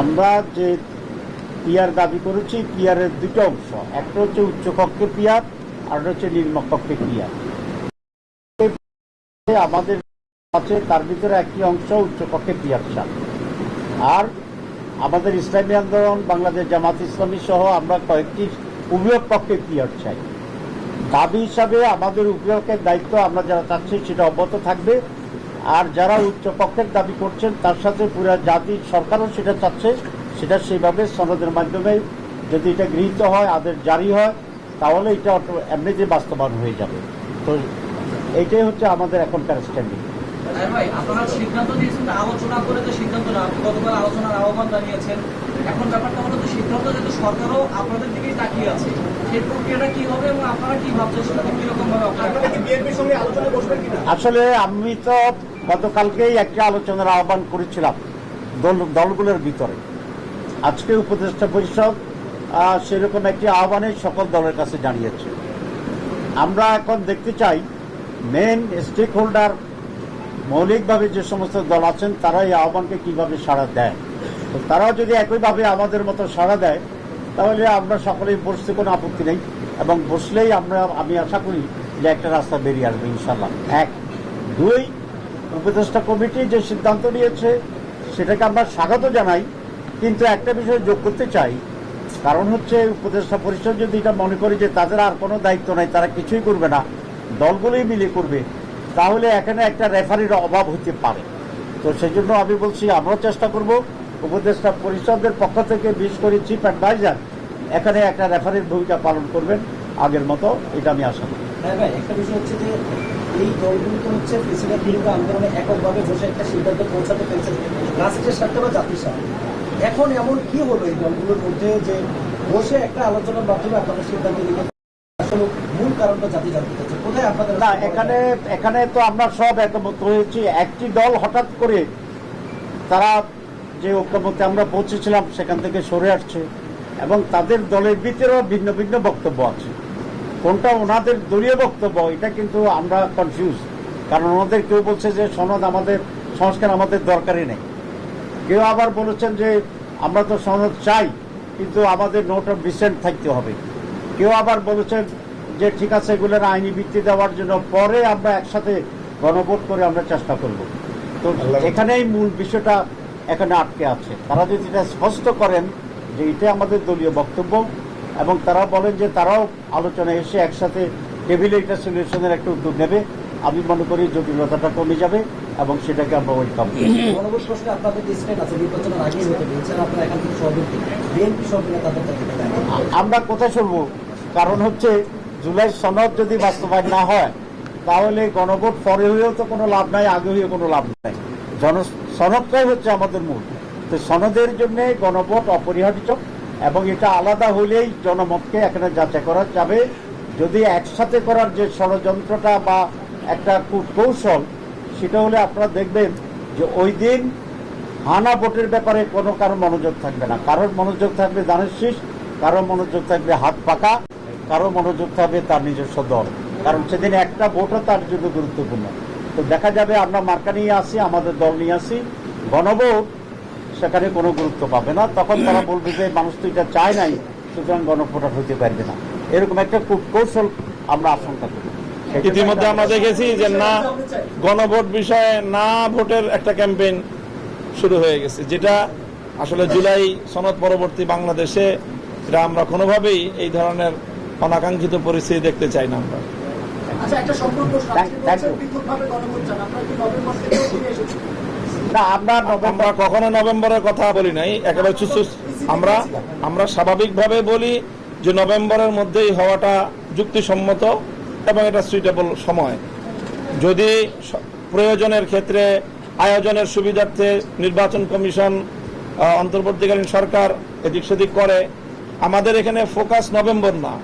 আমরা যে পিয়ার দাবি করেছি, পিয়ারের দুটো অংশ। একটা হচ্ছে উচ্চকক্ষে পিয়ার, আর হচ্ছে নিম্নকক্ষে পিয়ার। আমাদের আছে তার ভিতরে একটি অংশ উচ্চকক্ষে পিয়ার চান আর আমাদের ইসলামী আন্দোলন, বাংলাদেশ জামাত ইসলামী সহ আমরা কয়েকটি উভয় পক্ষে পিয়ার চাই। দাবি হিসাবে আমাদের উভয়কের দায়িত্ব আমরা যারা চাচ্ছি সেটা অব্যাহত থাকবে। আর যারা উচ্চ পক্ষের দাবি করছেন তার সাথে পুরা জাতি সরকারও সেটা চাচ্ছে। সেটা সেইভাবে সনদের মাধ্যমে যদি এটা গৃহীত হয় আদের জারি হয় তাহলে এটা অটো- এমনিতে বাস্তবায়ন হয়ে যাবে। তো এইটাই হচ্ছে আমাদের এখনকার স্ট্যান্ডিং আপনারা সিদ্ধান্ত দিয়েছেন আলোচনা করে তো সিদ্ধান্ত না গতকাল আলোচনার আহ্বান জানিয়েছেন। এখন ব্যাপারটা হলো যে সিদ্ধান্ত যেহেতু সরকারও আপনাদের দিকেই তাকিয়ে আছে সেই প্রক্রিয়াটা কি হবে এবং আপনারা কি ভাবছেন সেটা কীরকম ভাবে আপনারা কি বিএনপির সঙ্গে আলোচনা বসবেন কিনা? আসলে আমি তো গতকালকেই একটা আলোচনার আহ্বান করেছিলাম দল দলগুলোর ভিতরে। আজকে উপদেষ্টা পরিষদ সেরকম একটি আহ্বানে সকল দলের কাছে জানিয়েছে। আমরা এখন দেখতে চাই মেন স্টেক হোল্ডার মৌলিকভাবে যে সমস্ত দল আছেন, তারা এই আহ্বানকে কীভাবে সাড়া দেয়? তো তারাও যদি একইভাবে আমাদের মতো সাড়া দেয়, তাহলে আমরা সকলেই বসতে কোনো আপত্তি নেই এবং বসলেই আমরা আমি আশা করি যে একটা রাস্তা বেরিয়ে আসবে ইনশাল্লাহ এক। দুই উপদেষ্টা কমিটি যে সিদ্ধান্ত নিয়েছে, সেটাকে আমরা স্বাগত জানাই, কিন্তু একটা বিষয় যোগ করতে চাই। কারণ হচ্ছে, উপদেষ্টা পরিষদ যদি এটা মনে করে যে তাদের আর কোনো দায়িত্ব নাই, তারা কিছুই করবে না, দলগুলোই মিলে করবে, তাহলে এখানে একটা রেফারির অভাব হতে পারে। তো সেই জন্য আমি বলছি, আমরাও চেষ্টা করব, উপদেষ্টা পরিষদের পক্ষ থেকে বিশেষ করে চিফ অ্যাডভাইজার এখানে একটা রেফারির ভূমিকা পালন করবেন, আগের মতো, এটা আমি আশা করি। হ্যাঁ একটা বিষয় হচ্ছে যে এই তো হচ্ছে এককভাবে বসে একটা পৌঁছাতে বা এখন এমন কি হলো এই দলগুলোর মধ্যে যে বসে একটা আলোচনার মাধ্যমে সিদ্ধান্ত কারণটা জাতি কোথায় আপনাদের না, এখানে এখানে তো আমরা সব একমত হয়েছি। একটি দল হঠাৎ করে তারা যে ঐক্যমতে আমরা পৌঁছেছিলাম, সেখান থেকে সরে আসছে এবং তাদের দলের ভিতরেও ভিন্ন ভিন্ন বক্তব্য আছে। কোনটা ওনাদের দলীয় বক্তব্য এটা কিন্তু আমরা কনফিউজ কারণ ওনাদের কেউ বলছে যে সনদ আমাদের সংস্কার আমাদের দরকারই নেই। কেউ আবার বলেছেন যে আমরা তো সনদ চাই কিন্তু আমাদের নোট অফ ডিসেন্ট থাকতে হবে। কেউ আবার বলেছেন যে ঠিক আছে এগুলোর আইনি ভিত্তি দেওয়ার জন্য পরে আমরা একসাথে গণভোট করে আমরা চেষ্টা করব। তো এখানেই মূল বিষয়টা এখানে আটকে আছে। তারা যদি এটা স্পষ্ট করেন যে এটা আমাদের দলীয় বক্তব্য এবং তারা বলেন যে তারাও আলোচনায় এসে একসাথে টেবিলে একটা সলিউশনের একটা উদ্যোগ নেবে। আমি মনে করি জটিলতাটা কমে যাবে এবং সেটাকে আমরা ওয়েলকাম আমরা কোথায় চলবো কারণ হচ্ছে জুলাই সনদ যদি বাস্তবায়ন না হয় তাহলে গণভোট পরে হয়েও তো কোনো লাভ নাই আগে হয়ে কোনো লাভ নাই। জন সনদটাই হচ্ছে আমাদের মূল। তো সনদের জন্য গণভোট অপরিহার্য। এবং এটা আলাদা হলেই জনমতকে এখানে যাচাই করা যাবে। যদি একসাথে করার যে ষড়যন্ত্রটা বা একটা কৌশল সেটা হলে আপনারা দেখবেন যে ওই দিন হানা ভোটের ব্যাপারে কোনো কারও মনোযোগ থাকবে না। কারোর মনোযোগ থাকবে দানের শীষ কারও মনোযোগ থাকবে হাত পাকা কারও মনোযোগ থাকবে তার নিজস্ব দল। কারণ সেদিন একটা ভোটও তার জন্য গুরুত্বপূর্ণ। তো দেখা যাবে আমরা মার্কা নিয়ে আসি, আমাদের দল নিয়ে আসি। গণভোট সেখানে কোনো গুরুত্ব পাবে না। তখন তারা বলবে যে মানুষ তো এটা চায় নাই সুতরাং গণভোটার হইতে পারবে না। এরকম একটা খুব কৌশল আমরা আশঙ্কা করি। ইতিমধ্যে আমরা দেখেছি যে না গণভোট বিষয়ে না ভোটের একটা ক্যাম্পেইন শুরু হয়ে গেছে যেটা আসলে জুলাই সনদ পরবর্তী বাংলাদেশে এটা আমরা কোনোভাবেই এই ধরনের অনাকাঙ্ক্ষিত পরিস্থিতি দেখতে চাই না আমরা। আচ্ছা একটা সম্পূর্ণ না আমরা আমরা কখনো নভেম্বরের কথা বলি নাই। একেবারে চুচুস আমরা আমরা স্বাভাবিকভাবে বলি যে নভেম্বরের মধ্যেই হওয়াটা যুক্তিসম্মত এবং এটা সুইটেবল সময়। যদি প্রয়োজনের ক্ষেত্রে আয়োজনের সুবিধার্থে নির্বাচন কমিশন অন্তর্বর্তীকালীন সরকার এদিক সেদিক করে আমাদের এখানে ফোকাস নভেম্বর না।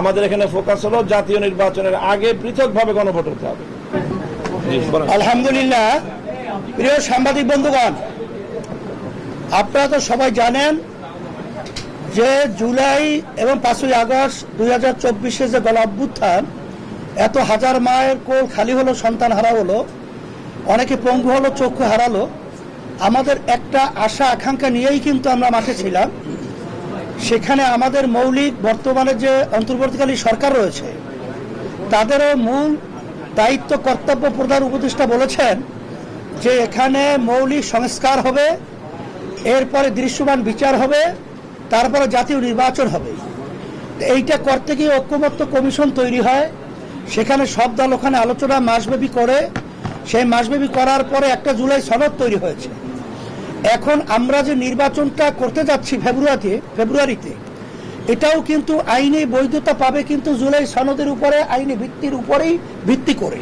আমাদের এখানে ফোকাস হলো জাতীয় নির্বাচনের আগে পৃথকভাবে গণভোট হতে হবে। আলহামদুলিল্লাহ প্রিয় সাংবাদিক বন্ধুগণ, আপনারা তো সবাই জানেন যে জুলাই এবং পাঁচই আগস্ট দুই হাজার চব্বিশে যে গণ অভ্যুত্থান, এত হাজার মায়ের কোল খালি হলো, সন্তান হারা হলো অনেকে পঙ্গু হলো, চক্ষু হারালো, আমাদের একটা আশা, আকাঙ্ক্ষা নিয়েই কিন্তু আমরা মাঠে ছিলাম। সেখানে আমাদের মৌলিক বর্তমানে যে অন্তর্বর্তীকালীন সরকার রয়েছে, তাদেরও মূল দায়িত্ব কর্তব্য প্রধান উপদেষ্টা বলেছেন যে এখানে মৌলিক সংস্কার হবে, এরপরে দৃশ্যমান বিচার হবে, তারপরে জাতীয় নির্বাচন হবে। এইটা করতে গিয়ে ঐক্যমত্য কমিশন তৈরি হয়। সেখানে সব দল ওখানে আলোচনা মাসব্যাপী করে। সেই মাসব্যাপী করার পরে একটা জুলাই সনদ তৈরি হয়েছে। এখন আমরা যে নির্বাচনটা করতে যাচ্ছি ফেব্রুয়ারিতে ফেব্রুয়ারিতে, এটাও কিন্তু আইনি বৈধতা পাবে কিন্তু জুলাই সনদের উপরে, আইনি ভিত্তির উপরেই ভিত্তি করে।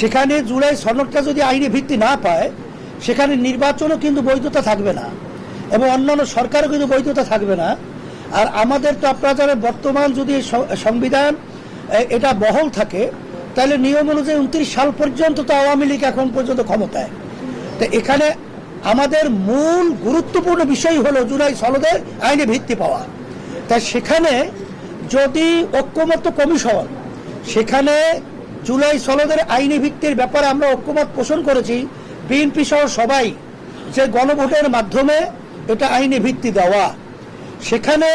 সেখানে জুলাই সনদটা যদি আইনি ভিত্তি না পায়, সেখানে নির্বাচনও কিন্তু বৈধতা থাকবে না এবং অন্যান্য সরকারও কিন্তু বৈধতা থাকবে না। আর আমাদের তো আপনারা জানেন, বর্তমান যদি সংবিধান এটা বহল থাকে, তাহলে নিয়ম অনুযায়ী উনত্রিশ সাল পর্যন্ত তো আওয়ামী লীগ এখন পর্যন্ত ক্ষমতায়। তো এখানে আমাদের মূল গুরুত্বপূর্ণ বিষয় হলো জুলাই সনদের আইনে ভিত্তি পাওয়া। তাই সেখানে যদি ঐক্যমত্য কমিশন, সেখানে জুলাই সনদের আইনি ভিত্তির ব্যাপারে আমরা ঐক্যমত পোষণ করেছি, বিএনপি সহ সবাই, যে গণভোটের মাধ্যমে এটা আইনি ভিত্তি দেওয়া। সেখানে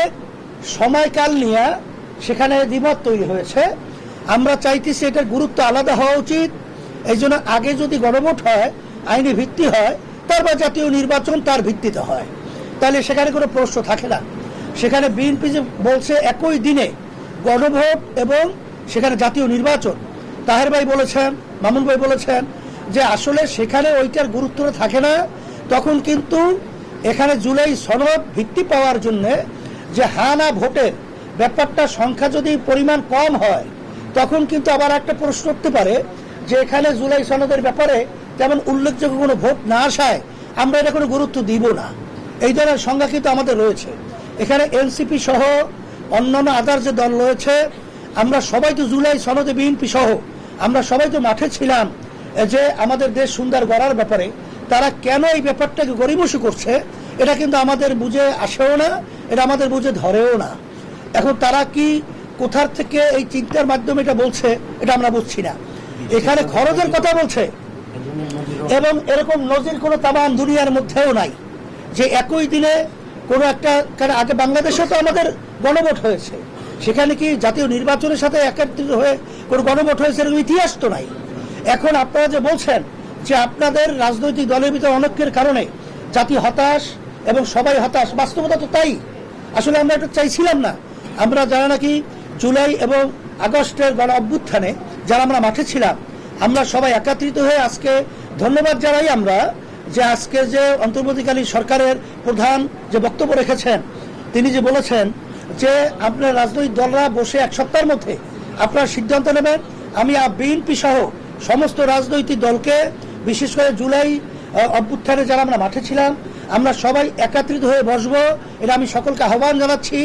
সময়কাল নিয়ে সেখানে দ্বিমত তৈরি হয়েছে। আমরা চাইতেছি এটার গুরুত্ব আলাদা হওয়া উচিত। এই জন্য আগে যদি গণভোট হয়, আইনি ভিত্তি হয়, তারপর জাতীয় নির্বাচন তার ভিত্তিতে হয়। তাহলে সেখানে কোনো প্রশ্ন থাকে না। সেখানে বিএনপি যে বলছে, একই দিনে গণভোট এবং সেখানে জাতীয় নির্বাচন। তাহের ভাই বলেছেন, মামুন ভাই বলেছেন যে আসলে সেখানে ওইটার গুরুত্ব থাকে না। তখন কিন্তু এখানে জুলাই সনদ ভিত্তি পাওয়ার জন্য যে হা না ভোটের ব্যাপারটা সংখ্যা যদি পরিমাণ কম হয়, তখন কিন্তু আবার একটা প্রশ্ন উঠতে পারে যে এখানে জুলাই সনদের ব্যাপারে তেমন উল্লেখযোগ্য কোনো ভোট না আসায় আমরা এটা কোনো গুরুত্ব দিব না। এই ধরনের সংজ্ঞা কিন্তু আমাদের রয়েছে। এখানে এনসিপি সহ অন্যান্য আদার যে দল রয়েছে। আমরা সবাই তো জুলাই সনদে বিএনপি সহ আমরা সবাই তো মাঠে ছিলাম যে আমাদের দেশ সুন্দর গড়ার ব্যাপারে, তারা কেন এই ব্যাপারটাকে গরিমসি করছে, এটা কিন্তু আমাদের বুঝে আসেও না, এটা আমাদের বুঝে ধরেও না। এখন তারা কি কোথার থেকে এই চিন্তার মাধ্যমে এটা বলছে, এটা আমরা বুঝছি না। এখানে খরচের কথা বলছে, এবং এরকম নজির কোনো তামাম দুনিয়ার মধ্যেও নাই, যে একই দিনে কোনো একটা, কারণ আগে বাংলাদেশে তো আমাদের গণভোট হয়েছে, সেখানে কি জাতীয় নির্বাচনের সাথে একত্রিত হয়ে কোনো গণভোট হয়েছে এরকম ইতিহাস তো নাই। এখন আপনারা যে বলছেন যে আপনাদের রাজনৈতিক দলের ভিতরে অনৈক্যের কারণে জাতি হতাশ এবং সবাই হতাশ, বাস্তবতা তো তাই। আসলে আমরা এটা চাইছিলাম না। আমরা যারা নাকি জুলাই এবং আগস্টের গণ অভ্যুত্থানে যারা আমরা মাঠে ছিলাম, আমরা সবাই একত্রিত হয়ে আজকে ধন্যবাদ জানাই আমরা যে আজকে যে অন্তর্বর্তীকালীন সরকারের প্রধান যে বক্তব্য রেখেছেন, তিনি যে বলেছেন যে আপনার রাজনৈতিক দলরা বসে এক সপ্তাহের মধ্যে আপনারা সিদ্ধান্ত নেবেন। আমি বিএনপি সহ সমস্ত রাজনৈতিক দলকে, বিশেষ করে জুলাই অভ্যুত্থানে যারা আমরা মাঠে ছিলাম, আমরা সবাই একত্রিত হয়ে বসবো। এটা আমি সকলকে আহ্বান জানাচ্ছি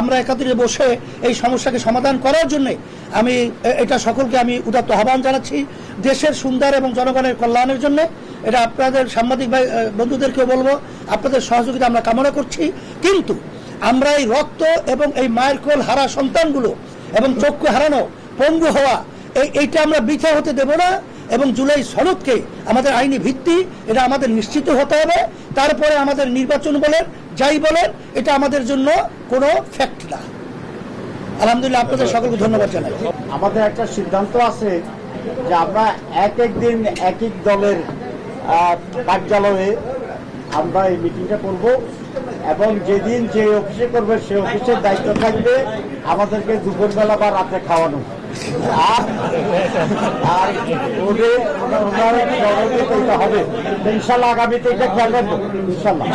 আমরা একত্রিত বসে এই সমস্যাকে সমাধান করার জন্য আমি এটা সকলকে আমি উদাত্ত আহ্বান জানাচ্ছি, দেশের সুন্দর এবং জনগণের কল্যাণের জন্য। এটা আপনাদের সাংবাদিক ভাই বন্ধুদেরকেও বলব, আপনাদের সহযোগিতা আমরা কামনা করছি। কিন্তু আমরা এই রক্ত এবং এই মায়ের কোল হারা সন্তানগুলো এবং চক্ষু হারানো, পঙ্গু হওয়া, এই এইটা আমরা বৃথা হতে দেব না এবং জুলাই সনদকে আমাদের আইনি ভিত্তি, এটা আমাদের নিশ্চিত হতে হবে। তারপরে আমাদের নির্বাচন বলেন যাই বলেন এটা আমাদের জন্য কোনো ফ্যাক্ট না। আলহামদুলিল্লাহ আপনাদের সকলকে ধন্যবাদ জানাই। আমাদের একটা সিদ্ধান্ত আছে যে আমরা এক এক দিন এক এক দলের কার্যালয়ে আমরা এই মিটিংটা করব। এবং যেদিন যে অফিসে করবে সে অফিসের দায়িত্ব থাকবে আমাদেরকে দুপুরবেলা বা রাতে খাওয়ানো। আর আর ওদের ওনার সভাপতিত্বে এটা হবে। ইনশাল্লাহ আগামীতে এটা খেয়াল রাখব। ইনশাল্লাহ।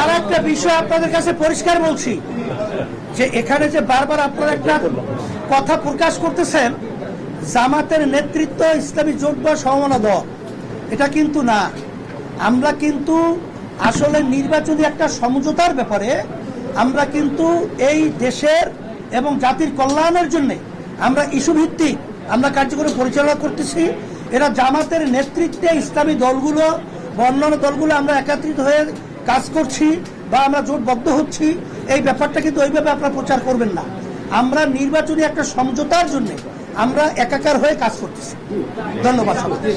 আর একটা বিষয় আপনাদের কাছে পরিষ্কার বলছি যে এখানে যে বারবার আপনারা একটা কথা প্রকাশ করতেছেন জামাতের নেতৃত্ব ইসলামী জোট বা সমমনা দল এটা কিন্তু না। আমরা কিন্তু আসলে নির্বাচনী একটা সমঝোতার ব্যাপারে আমরা কিন্তু এই দেশের এবং জাতির কল্যাণের জন্য আমরা ইস্যু ভিত্তিক আমরা কার্যক্রম পরিচালনা করতেছি। এরা জামাতের নেতৃত্বে ইসলামী দলগুলো বা অন্যান্য দলগুলো আমরা একত্রিত হয়ে কাজ করছি বা আমরা জোটবদ্ধ হচ্ছি। এই ব্যাপারটা কিন্তু ওইভাবে আপনারা প্রচার করবেন না। আমরা নির্বাচনী একটা সমঝোতার জন্য আমরা একাকার হয়ে কাজ করতেছি। ধন্যবাদ সবাইকে।